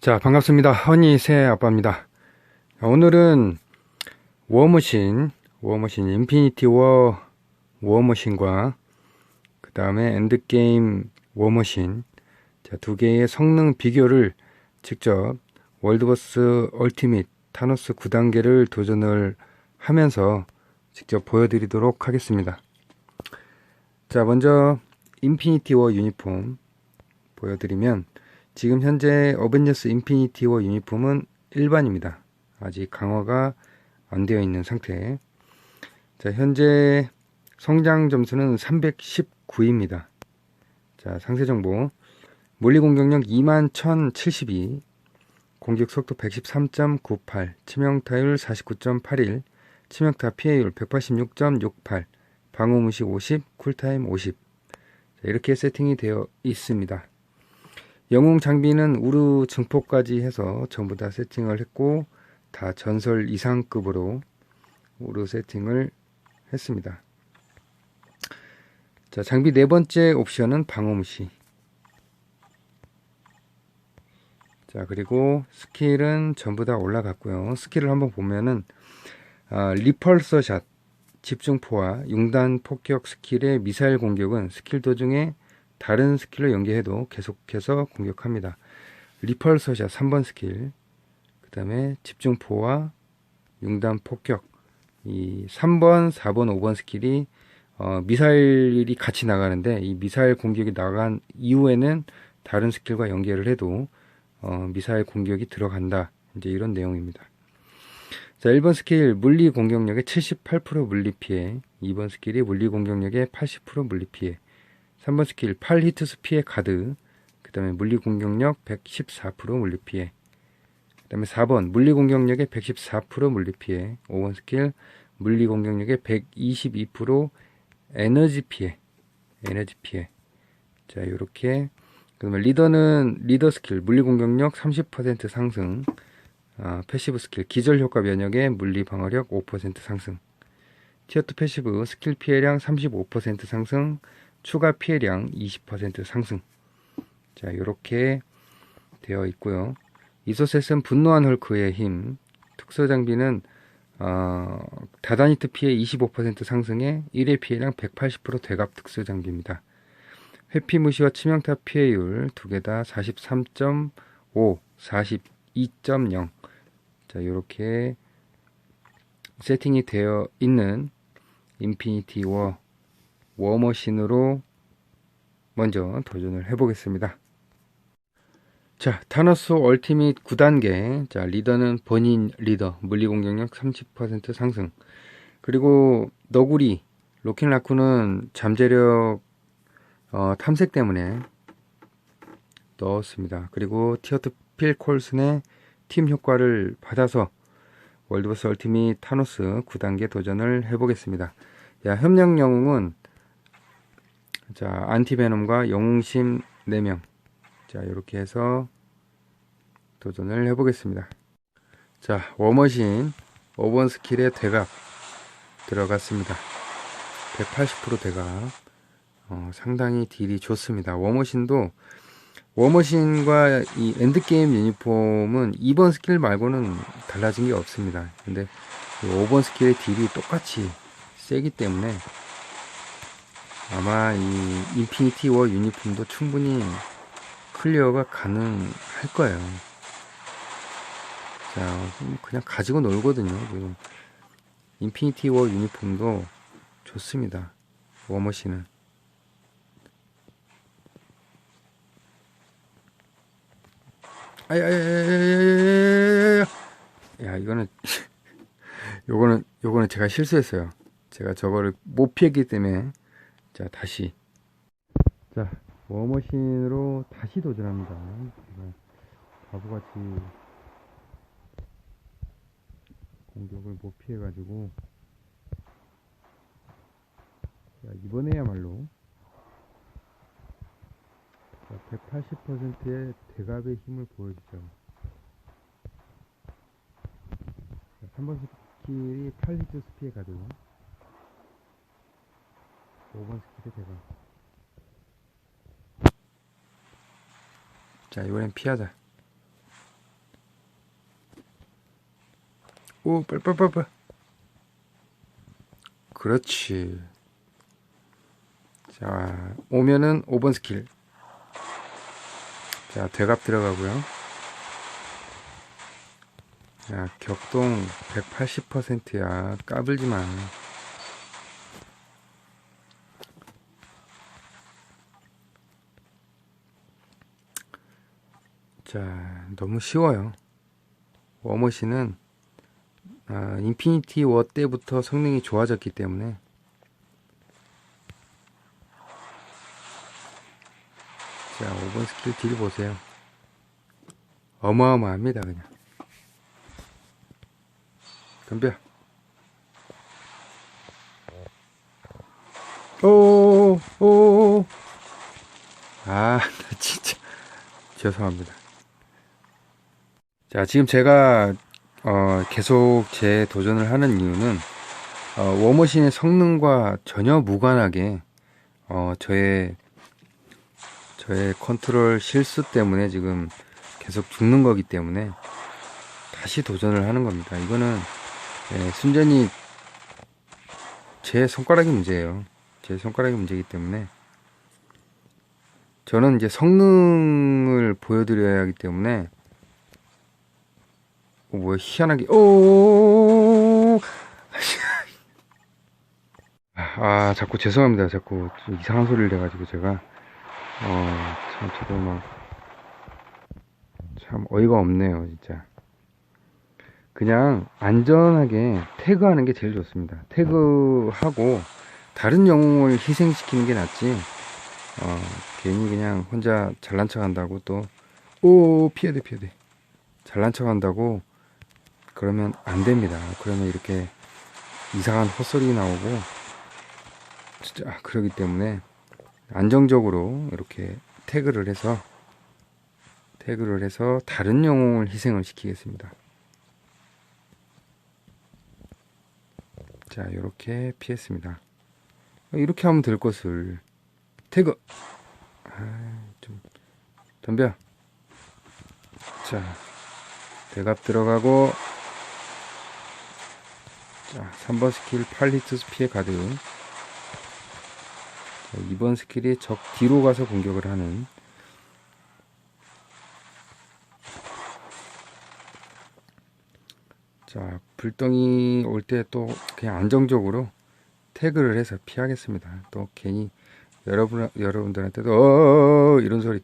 자, 반갑습니다. 허니 새 아빠입니다. 자, 오늘은 워머신, 워머신, 인피니티 워, 워머신과 그 다음에 엔드게임 워머신, 자, 두 개의 성능 비교를 직접 월드버스 얼티밋 타노스 9단계를 도전을 하면서 직접 보여드리도록 하겠습니다. 자, 먼저 인피니티 워 유니폼 보여드리면 지금 현재 어벤져스 인피니티 워 유니폼은 일반입니다. 아직 강화가 안 되어 있는 상태. 자, 현재 성장 점수는 319입니다. 자, 상세 정보. 물리 공격력 21,072, 공격 속도 113.98, 치명타율 49.81, 치명타 피해율 186.68, 방어 무시 50, 쿨타임 50. 자, 이렇게 세팅이 되어 있습니다. 영웅 장비는 우르 증폭까지 해서 전부 다 세팅을 했고 다 전설 이상급으로 우르 세팅을 했습니다. 자, 장비 네 번째 옵션은 방어 무시. 자, 그리고 스킬은 전부 다 올라갔고요. 스킬을 한번 보면은 아, 리펄서 샷, 집중포와 융단 폭격 스킬의 미사일 공격은 스킬 도중에 다른 스킬로 연계해도 계속해서 공격합니다. 리펄서샷 3번 스킬, 그 다음에 집중포와 융단 폭격, 이 3번, 4번, 5번 스킬이 어, 미사일이 같이 나가는데 이 미사일 공격이 나간 이후에는 다른 스킬과 연계를 해도 어, 미사일 공격이 들어간다. 이제 이런 내용입니다. 자, 1번 스킬 물리 공격력의 78% 물리 피해, 2번 스킬이 물리 공격력의 80% 물리 피해, 3번 스킬 8히트스 피해 가드 그 다음에 물리 공격력 114% 물리 피해 그 다음에 4번 물리 공격력의 114% 물리 피해 5번 스킬 물리 공격력의 122% 에너지 피해 에너지 피해. 자 요렇게. 그 다음에 리더는 리더 스킬 물리 공격력 30% 상승 아, 패시브 스킬 기절 효과 면역의 물리 방어력 5% 상승. 티어2 패시브 스킬 피해량 35% 상승 추가 피해량 20% 상승. 자, 이렇게 되어 있고요. 이소셋은 분노한 헐크의 힘, 특수 장비는 어, 다다니트 피해 25% 상승에 1회 피해량 180% 대갑 특수 장비입니다. 회피 무시와 치명타 피해율 두 개 다 43.5, 42.0. 자, 이렇게 세팅이 되어 있는 인피니티 워 워머신으로 먼저 도전을 해보겠습니다. 자, 타노스 얼티밋 9단계. 자, 리더는 본인 리더, 물리 공격력 30% 상승. 그리고 너구리, 로킹 라쿠는 잠재력 어, 탐색 때문에 넣었습니다. 그리고 티어트 필 콜슨의 팀 효과를 받아서 월드버스 얼티밋 타노스 9단계 도전을 해보겠습니다. 야, 협력 영웅은 자, 안티베놈과 영웅심 4명. 자, 이렇게 해서 도전을 해보겠습니다. 자, 워머신 5번 스킬의 대각 들어갔습니다. 180% 대각. 어, 상당히 딜이 좋습니다. 워머신도 워머신과 이 엔드게임 유니폼은 2번 스킬 말고는 달라진 게 없습니다. 근데 5번 스킬의 딜이 똑같이 세기 때문에 아마 이 인피니티 워 유니폼도 충분히 클리어가 가능할 거예요. 자, 그냥 가지고 놀거든요. 지금 인피니티 워 유니폼도 좋습니다. 워머신은. 아야야야야야야야. 야, 이거는 요거는 요거는 제가 실수했어요. 제가 저거를 못 피했기 때문에 자 다시. 자 워머신으로 다시 도전합니다. 바보같이 공격을 못 피해 가지고. 자 이번에야말로 180%의 대갑의 힘을 보여주죠. 자, 3번 스킬이 8리트 스피에 가도 5번씩 밑에 대박. 자 이번엔 피하자. 오 빨빨빨빨 그렇지. 자 오면은 5번 스킬. 자 대갑 들어가고요. 야 격동 180%야. 까불지마. 자, 너무 쉬워요. 워머신은 아, 인피니티 워 때부터 성능이 좋아졌기 때문에 자, 5번 스킬 딜 보세요. 어마어마합니다, 그냥. 덤벼. 오, 오, 아, 나 진짜. 죄송합니다. 자, 지금 제가, 어, 계속 제 도전을 하는 이유는, 어, 워머신의 성능과 전혀 무관하게, 어, 저의, 저의 컨트롤 실수 때문에 지금 계속 죽는 거기 때문에 다시 도전을 하는 겁니다. 이거는, 예, 순전히 제 손가락이 문제예요. 제 손가락이 문제이기 때문에 저는 이제 성능을 보여드려야 하기 때문에 어, 뭐야 희한하게 오 아, 자꾸 죄송합니다. 자꾸 좀 이상한 소리를 내가지고 제가 어, 참 저도 막 참 어이가 없네요, 진짜. 그냥 안전하게 태그하는 게 제일 좋습니다. 태그하고 다른 영웅을 희생시키는 게 낫지. 어, 괜히 그냥 혼자 잘난 척 한다고 또, 오, 피해야 돼, 피해야 돼. 잘난 척 한다고 그러면 안 됩니다. 그러면 이렇게 이상한 헛소리 나오고, 진짜, 아, 그러기 때문에 안정적으로 이렇게 태그를 해서, 태그를 해서 다른 영웅을 희생을 시키겠습니다. 자, 이렇게 피했습니다. 이렇게 하면 될 것을 태그. 아, 좀 덤벼. 자, 대갑 들어가고. 자, 3번 스킬 팔리투스 피해 가드. 자, 2번 스킬이 적 뒤로 가서 공격을 하는. 자, 불덩이 올 때 또 그냥 안정적으로 태그를 해서 피하겠습니다. 또 괜히 여러분 여러분들한테도 어 이런 소리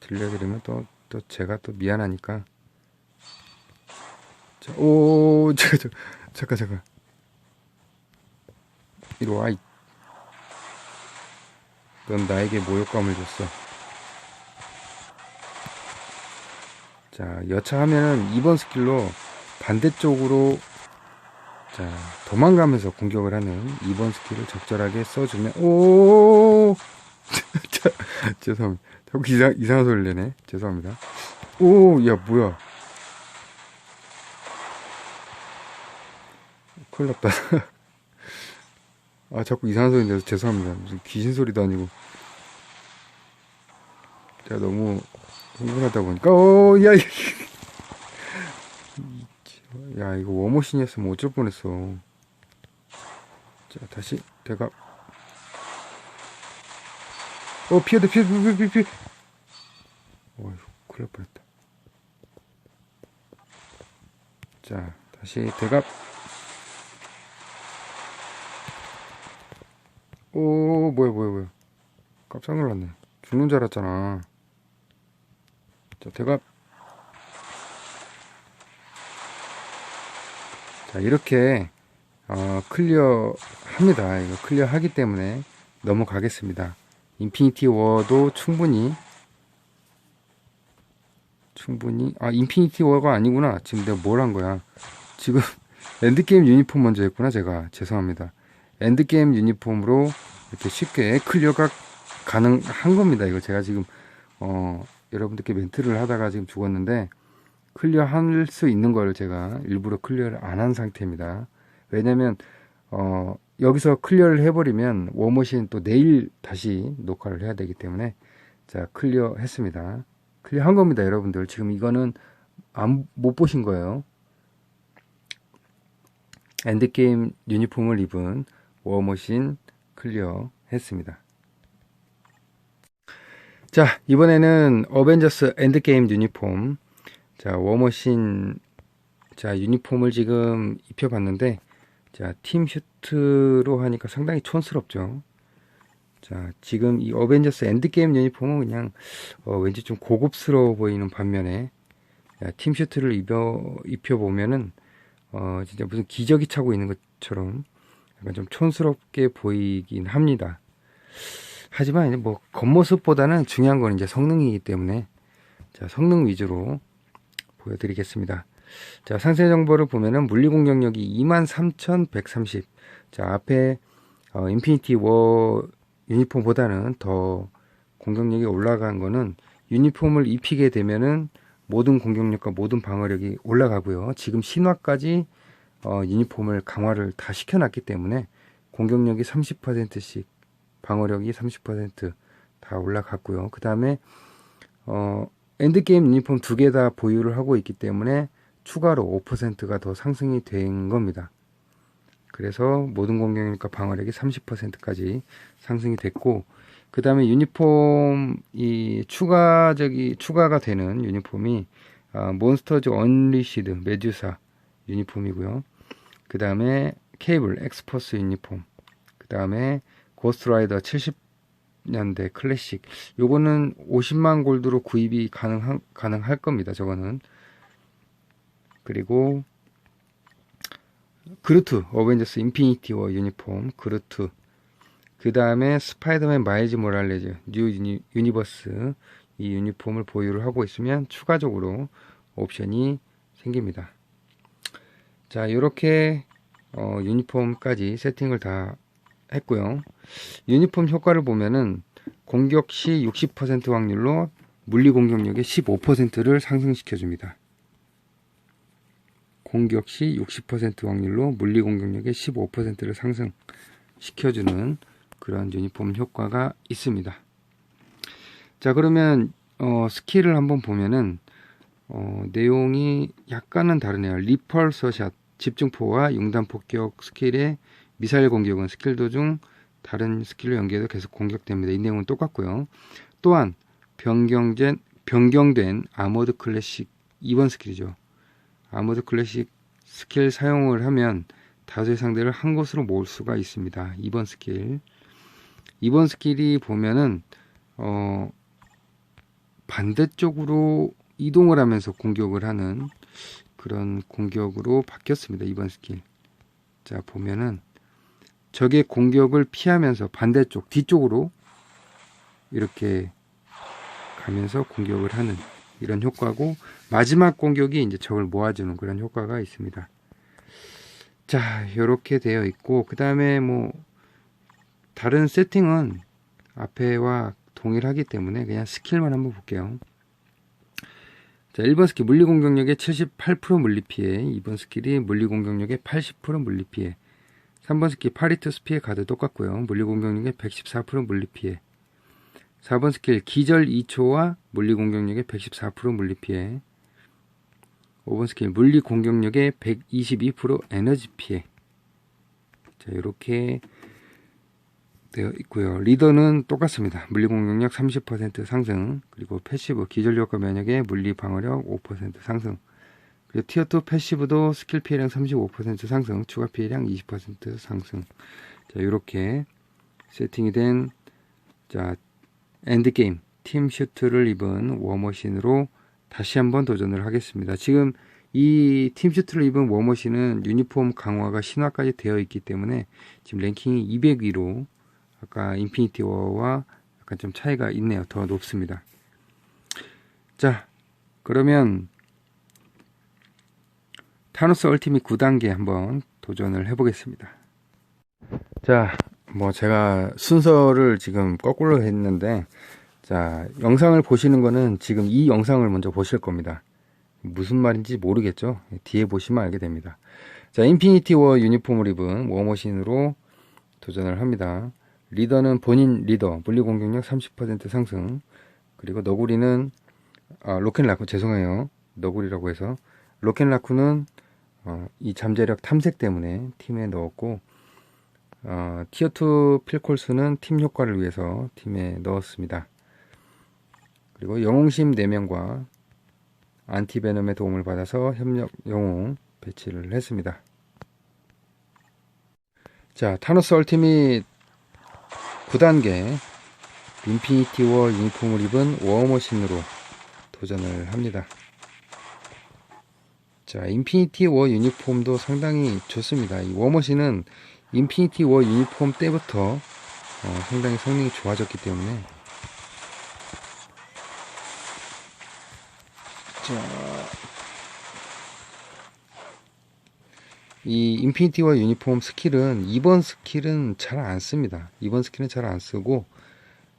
들려드리면 또 또 제가 또 미안하니까. 자, 오, 잠깐, 잠깐, 잠깐. 이리 와. 이. 넌 나에게 모욕감을 줬어. 자, 여차하면은 2번 스킬로 반대쪽으로 자, 도망가면서 공격을 하는 2번 스킬을 적절하게 써주면, 오! 자, 죄송합니다. 자꾸 이상, 이상한 소리를 내네. 죄송합니다. 오, 야, 뭐야. 큰일 났다. 아, 자꾸 이상한 소리 내서 죄송합니다. 무슨 귀신 소리도 아니고. 제가 너무 흥분하다 보니까, 오, 야, 야. 야 이거 워머신이었으면 어쩔 뻔했어 자 다시 대가 어 피해야 돼 피해 피해 피해 피해 어휴 큰일 날 뻔했다 자 다시 대갑 오 뭐야 뭐야 뭐야 깜짝 놀랐네 죽는 줄 알았잖아 자 대갑 자, 이렇게 어, 클리어 합니다. 이거 클리어 하기 때문에 넘어가겠습니다. 인피니티 워도 충분히 충분히 아 인피니티 워가 아니구나. 지금 내가 뭘 한 거야? 지금 엔드게임 유니폼 먼저 했구나 제가 죄송합니다. 엔드게임 유니폼으로 이렇게 쉽게 클리어가 가능한 겁니다. 이거 제가 지금 어 여러분들께 멘트를 하다가 지금 죽었는데 클리어 할 수 있는 걸 제가 일부러 클리어를 안 한 상태입니다. 왜냐면 어 여기서 클리어를 해버리면 워머신 또 내일 다시 녹화를 해야 되기 때문에 자 클리어 했습니다. 클리어 한 겁니다 여러분들 지금 이거는 안, 못 보신 거예요. 엔드게임 유니폼을 입은 워머신 클리어 했습니다. 자, 이번에는 어벤져스 엔드게임 유니폼. 자, 워머신, 자, 유니폼을 지금 입혀 봤는데, 자, 팀 슈트로 하니까 상당히 촌스럽죠. 자, 지금 이 어벤져스 엔드게임 유니폼은 그냥, 어, 왠지 좀 고급스러워 보이는 반면에, 자, 팀 슈트를 입혀, 입혀 보면은, 어, 진짜 무슨 기저귀 차고 있는 것처럼 약간 좀 촌스럽게 보이긴 합니다. 하지만 이제 뭐 겉모습보다는 중요한 건 이제 성능이기 때문에 자, 성능 위주로 보여드리겠습니다. 자, 상세 정보를 보면은 물리 공격력이 23,130. 자, 앞에 어, 인피니티 워 유니폼보다는 더 공격력이 올라간 거는 유니폼을 입히게 되면은 모든 공격력과 모든 방어력이 올라가고요. 지금 신화까지 어, 유니폼을 강화를 다 시켜놨기 때문에 공격력이 30%씩 방어력이 30%다 올라갔고요. 그 다음에 어, 엔드게임 유니폼 두 개 다 보유를 하고 있기 때문에 추가로 5%가 더 상승이 된 겁니다. 그래서 모든 공격력과 방어력이 30%까지 상승이 됐고 그 다음에 유니폼 이 추가적이 추가가 되는 유니폼이 아, 몬스터즈 언리시드 메듀사 유니폼이고요. 그 다음에 케이블 엑스퍼스 유니폼. 그 다음에 고스트라이더 70년대 클래식. 요거는 50만 골드로 구입이 가능한, 가능할 겁니다. 저거는. 그리고 그루트 어벤져스 인피니티 워 유니폼 그루트 그 다음에 스파이더맨 마이즈 모랄레즈 뉴 유니, 유니버스 이 유니폼을 보유를 하고 있으면 추가적으로 옵션이 생깁니다. 자 이렇게 어, 유니폼까지 세팅을 다 했고요. 유니폼 효과를 보면은 공격 시 60% 확률로 물리 공격력의 15%를 상승시켜 줍니다. 공격 시 60% 확률로 물리 공격력의 15%를 상승시켜 주는 그런 유니폼 효과가 있습니다. 자, 그러면 어, 스킬을 한번 보면은 어, 내용이 약간은 다르네요. 리펄서샷 집중포와 융단 폭격 스킬의 미사일 공격은 스킬 도중 다른 스킬로 연계해도 계속 공격됩니다. 이 내용은 똑같고요. 또한 변경된 변경된 아머드 클래식 2번 스킬이죠. 아머드 클래식 스킬 사용을 하면 다수의 상대를 한 곳으로 모을 수가 있습니다. 2번 스킬. 2번 스킬이 보면은 어 반대쪽으로 이동을 하면서 공격을 하는 그런 공격으로 바뀌었습니다. 2번 스킬. 자, 보면은 적의 공격을 피하면서 반대쪽 뒤쪽으로 이렇게 가면서 공격을 하는 이런 효과고 마지막 공격이 이제 적을 모아주는 그런 효과가 있습니다. 자, 이렇게 되어 있고 그 다음에 뭐 다른 세팅은 앞에와 동일하기 때문에 그냥 스킬만 한번 볼게요. 자, 1번 스킬 물리 공격력의 78% 물리 피해, 2번 스킬이 물리 공격력의 80% 물리 피해, 3번 스킬 파리트 스피해 가드 똑같고요. 물리 공격력의 114% 물리 피해. 4번 스킬 기절 2초와 물리 공격력의 114% 물리 피해. 5번 스킬 물리 공격력의 122% 에너지 피해. 자, 이렇게 되어 있고요. 리더는 똑같습니다. 물리 공격력 30% 상승, 그리고 패시브 기절 효과 면역의 물리 방어력 5% 상승. 그리고 티어 2 패시브도 스킬 피해량 35% 상승, 추가 피해량 20% 상승. 자, 이렇게 세팅이 된 자, 엔드 게임 팀 슈트를 입은 워머신으로 다시 한번 도전을 하겠습니다. 지금 이 팀 슈트를 입은 워머신은 유니폼 강화가 신화까지 되어 있기 때문에 지금 랭킹이 200위로 아까 인피니티 워와 약간 좀 차이가 있네요. 더 높습니다. 자, 그러면 타노스 얼티밋 9단계 한번 도전을 해보겠습니다. 자, 뭐 제가 순서를 지금 거꾸로 했는데, 자, 영상을 보시는 거는 지금 이 영상을 먼저 보실 겁니다. 무슨 말인지 모르겠죠? 뒤에 보시면 알게 됩니다. 자, 인피니티 워 유니폼을 입은 워머신으로 도전을 합니다. 리더는 본인 리더, 물리 공격력 30% 상승. 그리고 너구리는, 아, 로켓라쿠, 죄송해요. 너구리라고 해서. 로켓라쿠는 어, 이 잠재력 탐색 때문에 팀에 넣었고 어, 티어2 필콜스는 팀 효과를 위해서 팀에 넣었습니다. 그리고 영웅심 4명과 안티베놈의 도움을 받아서 협력 영웅 배치를 했습니다. 자, 타노스 얼티밋 9단계 인피니티 워 유니폼을 입은 워머신으로 도전을 합니다. 자, 인피니티 워 유니폼도 상당히 좋습니다. 이 워머신은 인피니티 워 유니폼 때부터 어, 상당히 성능이 좋아졌기 때문에 자, 이 인피니티 워 유니폼 스킬은 2번 스킬은 잘 안 씁니다. 2번 스킬은 잘 안 쓰고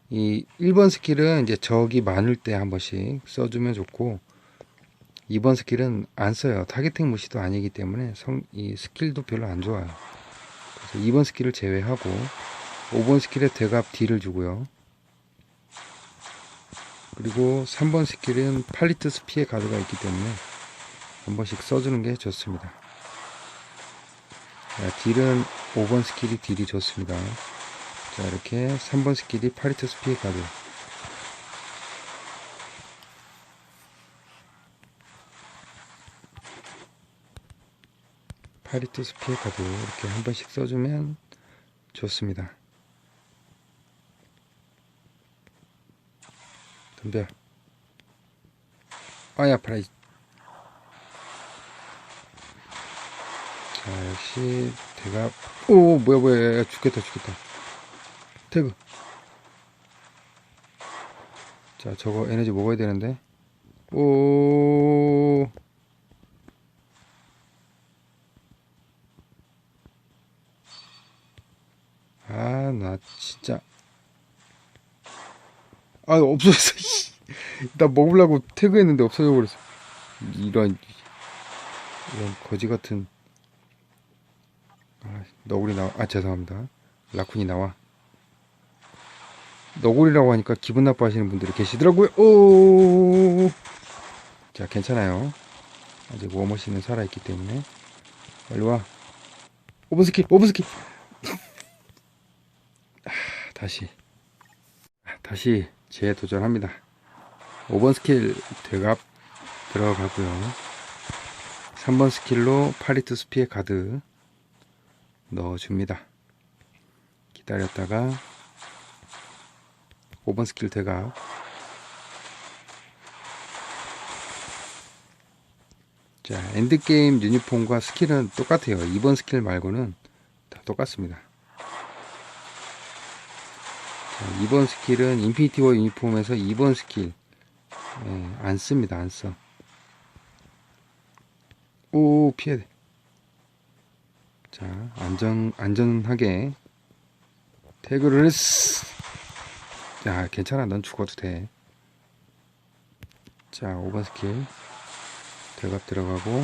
이 1번 스킬은 이제 적이 많을 때 한 번씩 써주면 좋고 2번 스킬은 안 써요. 타겟팅 무시도 아니기 때문에 성, 이 스킬도 별로 안 좋아요. 그래서 2번 스킬을 제외하고 5번 스킬에 대갑 D를 주고요. 그리고 3번 스킬은 팔리트 스피의 가드가 있기 때문에 한 번씩 써주는 게 좋습니다. 자, 딜은 5번 스킬이 딜이 좋습니다. 자, 이렇게 3번 스킬이 파리트 스피의 가드. 파리트 스피의 가드 이렇게 한 번씩 써주면 좋습니다. 덤벼. 아야 아파라. 이- 자, 역시 대가 오 뭐야 뭐야 야, 죽겠다 죽겠다. 태그. 자, 저거 에너지 먹어야 되는데. 오. 아, 나 진짜. 아, 없어졌어. 씨. 나 먹으려고 태그했는데 없어져 버렸어. 이런 이런 거지 같은. 아, 너구리 나와. 아, 죄송합니다. 라쿤이 나와. 너구리라고 하니까 기분 나빠하시는 분들이 계시더라고요. 오. 자, 괜찮아요. 아직 워머신은 살아있기 때문에. 빨리 와. 오븐 스킬, 오븐 스킬. 아, 다시. 아, 다시 재도전합니다. 5번 스킬 대갑 들어가고요. 3번 스킬로 파리트 스피의 가드 넣어줍니다. 기다렸다가 5번 스킬 대각. 자 엔드게임 유니폼과 스킬은 똑같아요. 2번 스킬 말고는 다 똑같습니다. 자, 2번 스킬은 인피니티 워 유니폼에서 2번 스킬. 예, 안 씁니다. 안써. 오 피해야 돼 자, 안전, 안전하게 태그를 했어. 야, 괜찮아. 넌 죽어도 돼. 자, 5번 스킬. 대갑 들어가고,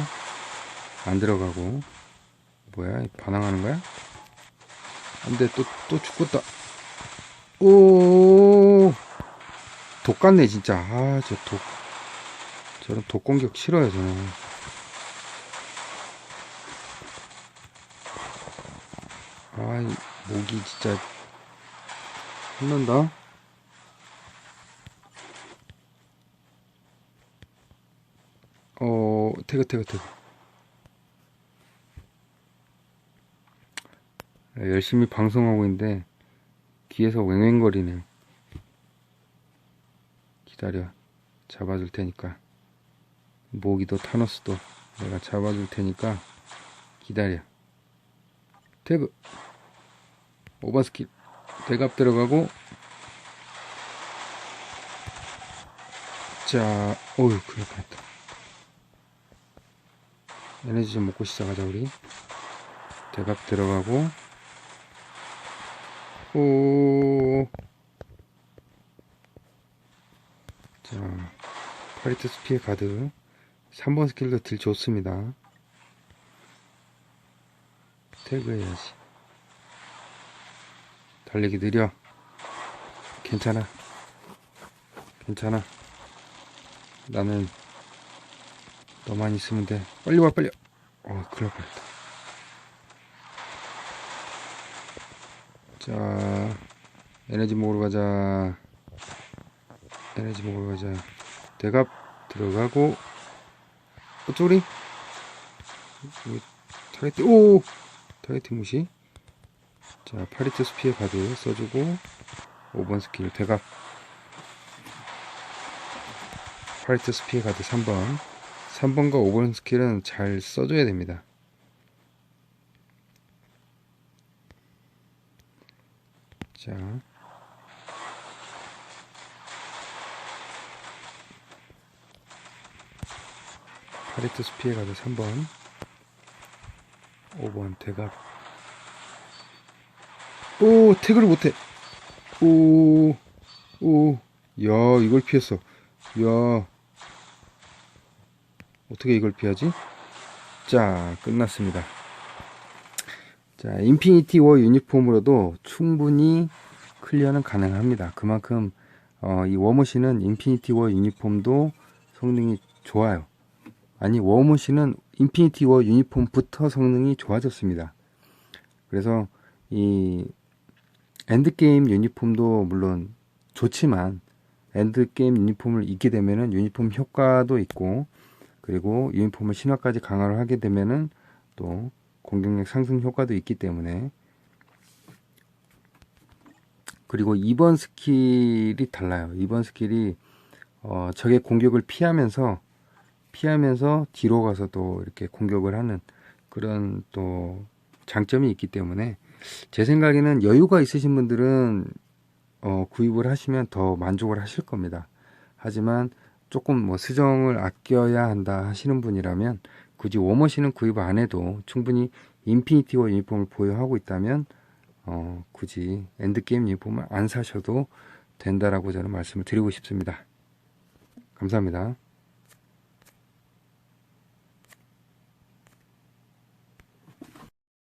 안 들어가고. 뭐야? 반항하는 거야? 안 돼. 또, 또 죽었다. 오! 독 같네, 진짜. 아, 저 독. 저런 독 공격 싫어요, 저는. 아이, 목이 진짜 혼난다. 어, 태그, 태그, 태그. 열심히 방송하고 있는데, 귀에서 왱왱거리네. 기다려. 잡아줄 테니까. 모기도 타노스도 내가 잡아줄 테니까, 기다려. 태그. 오버스킬. 대갑 들어가고. 자, 어휴, 뻔했다. 에너지 좀 먹고 시작하자, 우리. 대갑 들어가고. 오. 자, 파리트 스피의 가드. 3번 스킬도 딜 좋습니다. 태그 해야지. 달리기 느려. 괜찮아. 괜찮아. 나는 너만 있으면 돼. 빨리 와, 빨리. 어, 큰일 날 뻔했다. 자, 에너지 먹으러 가자. 에너지 먹으러 가자. 대갑 들어가고, 어, 쪼리? 여기 타겟, 오! 타겟 무시. 자, 파리트 스피어 가드 써주고, 5번 스킬 대갑. 파리트 스피어 가드 3번. 3번과 5번 스킬은 잘 써줘야 됩니다. 자. 파리트 스피에 가서 3번 5번 대각. 오 태그를 못해. 오 오 야 이걸 피했어. 야. 어떻게 이걸 피하지? 자 끝났습니다. 자 인피니티 워 유니폼으로도 충분히 클리어는 가능합니다. 그만큼 어, 이 워머신은 인피니티 워 유니폼도 성능이 좋아요. 아니 워머신은 인피니티 워 유니폼부터 성능이 좋아졌습니다. 그래서 이 엔드게임 유니폼도 물론 좋지만 엔드게임 유니폼을 입게 되면은 유니폼 효과도 있고 그리고 유니폼을 신화까지 강화를 하게 되면은 또 공격력 상승 효과도 있기 때문에 그리고 2번 스킬이 달라요. 2번 스킬이 어, 적의 공격을 피하면서 피하면서 뒤로 가서 또 이렇게 공격을 하는 그런 또 장점이 있기 때문에 제 생각에는 여유가 있으신 분들은 어, 구입을 하시면 더 만족을 하실 겁니다. 하지만 조금 뭐 수정을 아껴야 한다 하시는 분이라면 굳이 워머신은 구입 안 해도 충분히 인피니티 워 유니폼을 보유하고 있다면 어, 굳이 엔드게임 유니폼을 안 사셔도 된다라고 저는 말씀을 드리고 싶습니다. 감사합니다.